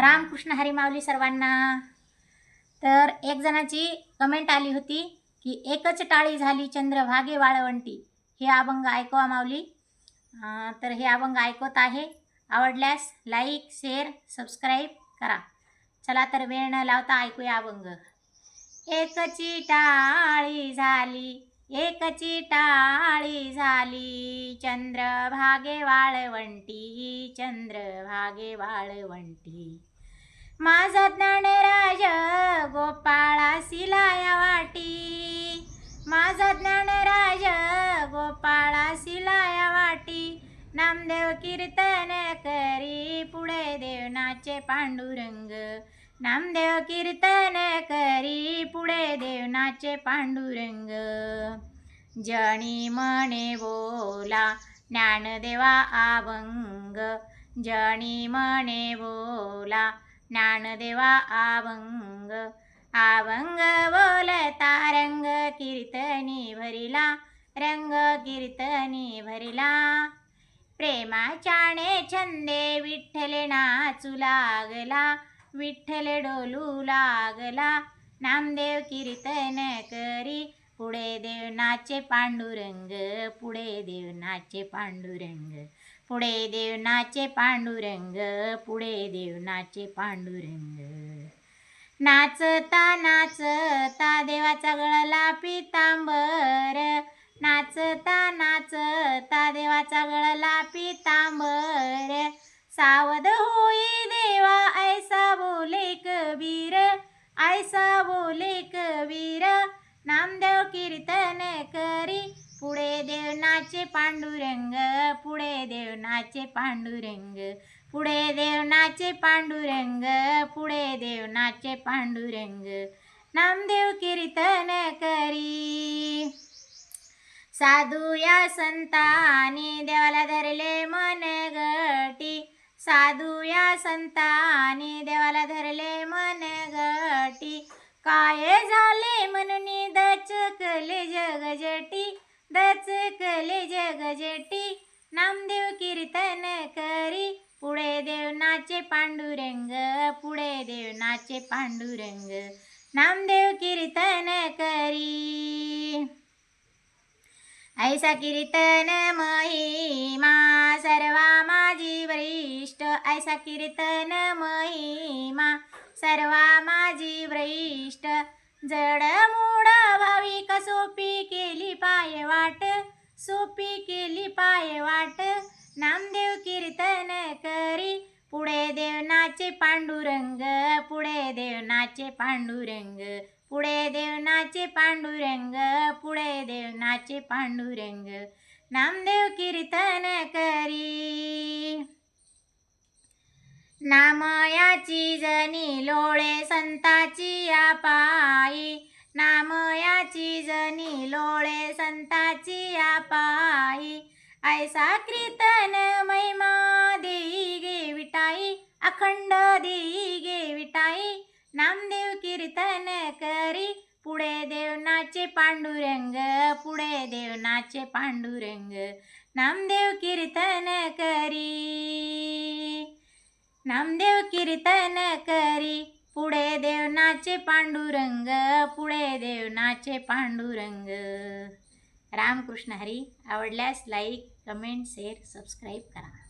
रामकृष्ण हरी माऊली सर्वांना. तर एक जणाची कमेंट आली होती की एकच टाळी झाली चंद्रभागे वाळवंटी. हे अभंग ऐकवा माऊली. तर हे अभंग ऐकवत आहे. आवडल्यास लाईक शेअर सबस्क्राईब करा. चला तर वेळ न लावता ऐकूया अभंग. एकची टाळी झाली एकची टाळी झाली. चंद्रभागे वाळवंटी चंद्रभागे वाळवंटी. माझा ज्ञानराज गोपाळा सिलाया वाटी. माझा ज्ञानराज गोपाळा सिलाया वाटी. नामदेव कीर्तन करी पुढे देवनाचे पांडुरंग. नामदेव कीर्तन करी पुढे देवनाचे पांडुरंग. जणी म्हणे बोला ज्ञानदेवा अभंग. जणी म्हणे बोला ज्ञानदेवा अभंग. अभंग बोलता रंग कीर्तनी भरिला रंग कीर्तनी भरिला. प्रेमाच्याने छंदे विठ्ठले नाचू लागला विठ्ठल डोलू लागला नामदेव कीर्तन करी पुढे देव नाचे पांडुरंग पुढे देव नाचे पांडुरंग पुढे देव नाचे पांडुरंग पुढे देव नाचे पांडुरंग नाचता नाचता देवाचा गळला पितांबर नाचता आयसा बोले कवीर नामदेव कीर्तन करी. पुढे देव नाचे पांडुरंग पुढे देव नाचे पांडुरंग पुढे देव नाचे पांडुरंग पुढे देव नाचे पांडुरंग. नामदेव कीर्तन करी. साधू या संतानी देवाला धरले मन गटी. साधू या संतानी देवाला धरले काय झाले म्हणून दचकले जगजटी दचकले जगजटी. नामदेव कीर्तन करी पुढे देव नाचे पांडुरंग पुढे देव नाचे पांडुरंग. नामदेव कीर्तन करी. ऐसा कीर्तन महिमा सर्वा माझी वरिष्ठ ऐसा कीर्तन महिमा सर्वा माझी वरिष्ठ जड मूड भाविक सोपी केली पाय वाट. सोपी केली पाय वाट. नामदेव कीर्तन करी. पुढे देवनाचे पांडुरंग पुढे देवनाचे पांडुरंग पुढे देवनाचे पांडुरंग पुढे देवनाचे पांडुरंग. नामदेव कीर्तन करी. नामयाची जनी लोळे संताची या पायी नामयाची जनी लोळे संताची या पायी ऐसा कीर्तन महिमा देई गे विटाई. अखंड देई गे विटाई. नामदेव कीर्तन करी. पुढे देवनाचे पांडुरंग पुढे देवनाचे पांडुरंग. नामदेव कीर्तन करी. नामदेव कीर्तन करी. पुढे देवनाचे पांडुरंग पुढे देवनाचे पांडुरंग. रामकृष्ण हरी आवडल्यास लाईक कमेंट शेअर सबस्क्राईब करा.